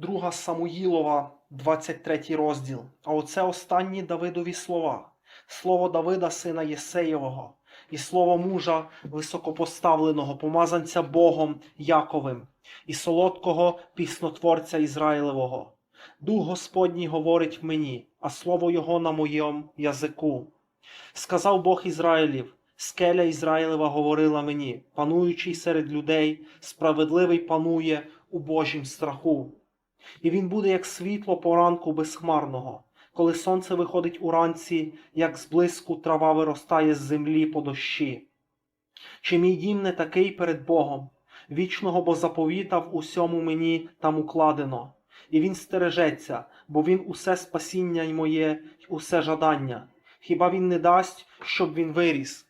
Друга Самуїлова, 23 розділ. А оце останні Давидові слова. Слово Давида, сина Єсеєвого, і слово мужа високопоставленого, помазанця Богом Яковим, і солодкого піснотворця Ізраїлевого. Дух Господній говорить мені, а слово Його на моєму язику. Сказав Бог Ізраїлів, скеля Ізраїлева говорила мені, пануючий серед людей, справедливий панує у Божім страху. І він буде як світло поранку безхмарного, коли сонце виходить уранці, як зблиску трава виростає з землі по дощі. Чи мій дім не такий перед Богом, вічного, бо заповітав усьому мені там укладено, і він стережеться, бо він усе спасіння й моє, й усе жадання. Хіба він не дасть, щоб він виріс?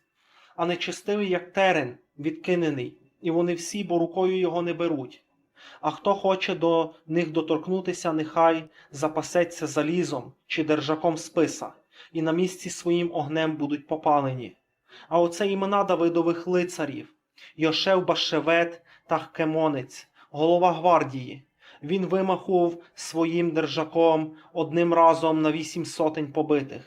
А нечестивий, як терен, відкинений, і вони всі, бо рукою його не беруть. А хто хоче до них доторкнутися, нехай запасеться залізом чи держаком списа, і на місці своїм огнем будуть попалені. А оце імена Давидових лицарів Йошев Башевет та Хкемонець, голова гвардії. Він вимахував своїм держаком одним разом на вісім сотень побитих.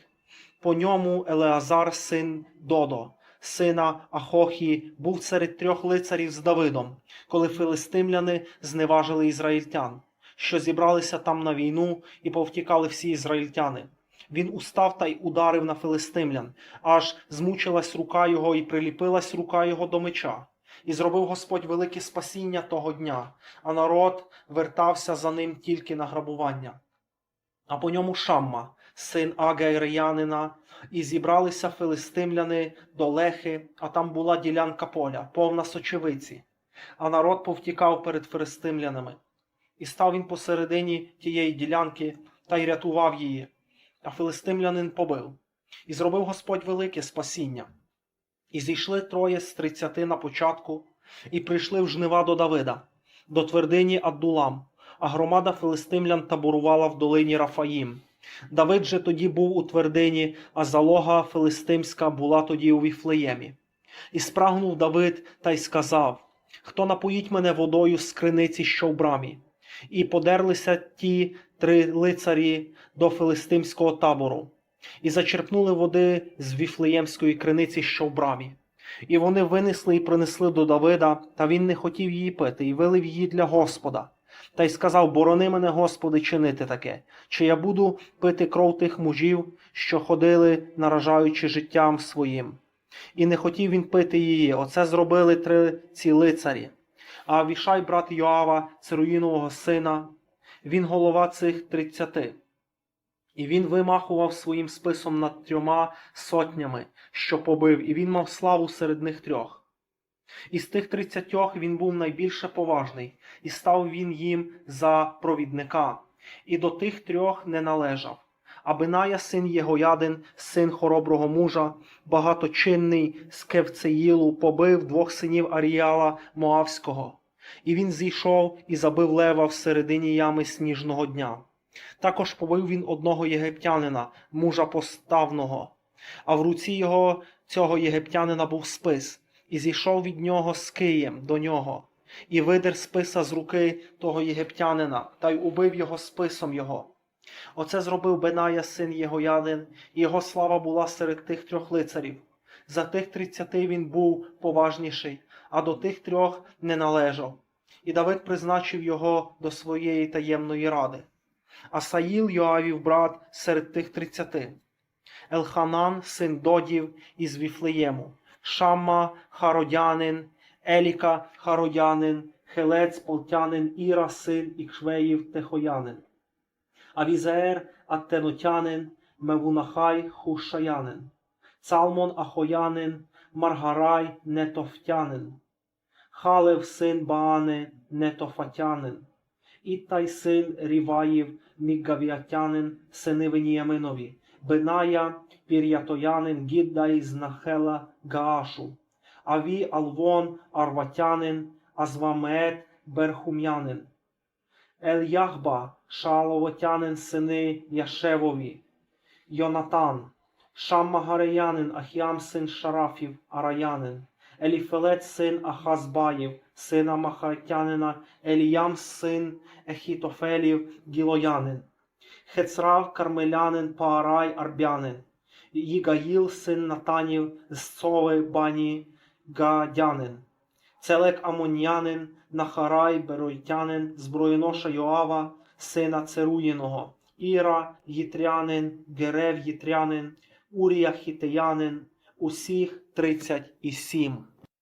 По ньому Елеазар, син Додо, сина Ахохі, був серед трьох лицарів з Давидом, коли филистимляни зневажили ізраїльтян, що зібралися там на війну і повтікали всі ізраїльтяни. Він устав та й ударив на филистимлян, аж змучилась рука його і приліпилась рука його до меча. І зробив Господь велике спасіння того дня, а народ вертався за ним тільки на грабування. А по ньому Шамма, син Агайреянина, і зібралися филистимляни до Лехи, а там була ділянка поля, повна сочевиці. А народ повтікав перед филистимлянами. І став він посередині тієї ділянки та й рятував її, а филистимлянин побив. І зробив Господь велике спасіння. І зійшли троє з тридцяти на початку, і прийшли в жнива до Давида, до твердині Аддулам, а громада филистимлян таборувала в долині Рафаїм. Давид же тоді був у твердині, а залога филистимська була тоді у Віфлеємі. І спрагнув Давид та й сказав: Хто напоїть мене водою з криниці, що в брамі? І подерлися ті три лицарі до филистимського табору, і зачерпнули води з віфлеємської криниці, що в брамі. І вони винесли і принесли до Давида, та він не хотів її пити, і вилив її для Господа. Та й сказав: Борони мене, Господи, чинити таке, чи я буду пити кров тих мужів, що ходили, наражаючи життям своїм. І не хотів він пити її. Оце зробили три ці лицарі. А Авішай, брат Йоава, Церуїнового сина, він голова цих тридцяти. І він вимахував своїм списом над трьома сотнями, що побив, і він мав славу серед них трьох. Із тих тридцятьох він був найбільше поважний, і став він їм за провідника, і до тих трьох не належав. А Биная, син Єгоядин, син хороброго мужа, багаточинний з Кевцеїлу, побив двох синів Аріала Моавського, і він зійшов і забив лева в середині ями сніжного дня. Також побив він одного єгиптянина, мужа поставного, а в руці його цього єгиптянина був спис, і зійшов від нього з києм до нього, і видер списа з руки того єгиптянина, та й убив його списом його. Оце зробив Беная, син Єгоядин, і його слава була серед тих трьох лицарів. За тих тридцяти він був поважніший, а до тих трьох не належав. І Давид призначив його до своєї таємної ради. А Саїл Йоавів брат серед тих тридцяти. Елханан, син Додів із Віфлеєму, Шамма Хародянин, Еліка Хародянин, Хелець Полтянин, син Ікшвеїв Техоянин. Авізеер Аттенотянин, Мевунахай Хушаянин, Цалмон Ахоянин, Маргарай Нетофтянин, Халев син Баани Нетофатянин, Іттай син Ріваїв Мігавіатянин, сини Веніяминові, Беная Пір'ятоянин, Гіддай з Нахела Гаашу, Аві Алвон Арватянин, Азвамеет Берхум'янин. Ельяхба, Шаловотянин, сини Яшевові, Йонатан, Шаммагареянин, Ахіам, син Шарафів, Араянин, Еліфелет, син Ахазбаєв, сина Махатянина, Еліям, син Ехітофелів, Гілоянин, Хецрав, Кармелянин, Паарай, Арбянин, Їгаїл, син Натанів, з Бані, Гадянин, Целек Амонянин, Нахарай, Беройтянин, зброєноша Йоава, сина Церуїного, Іра, Їтрянин, Герев Їтрянин, Урія Хітеянин, усіх тридцять і сім.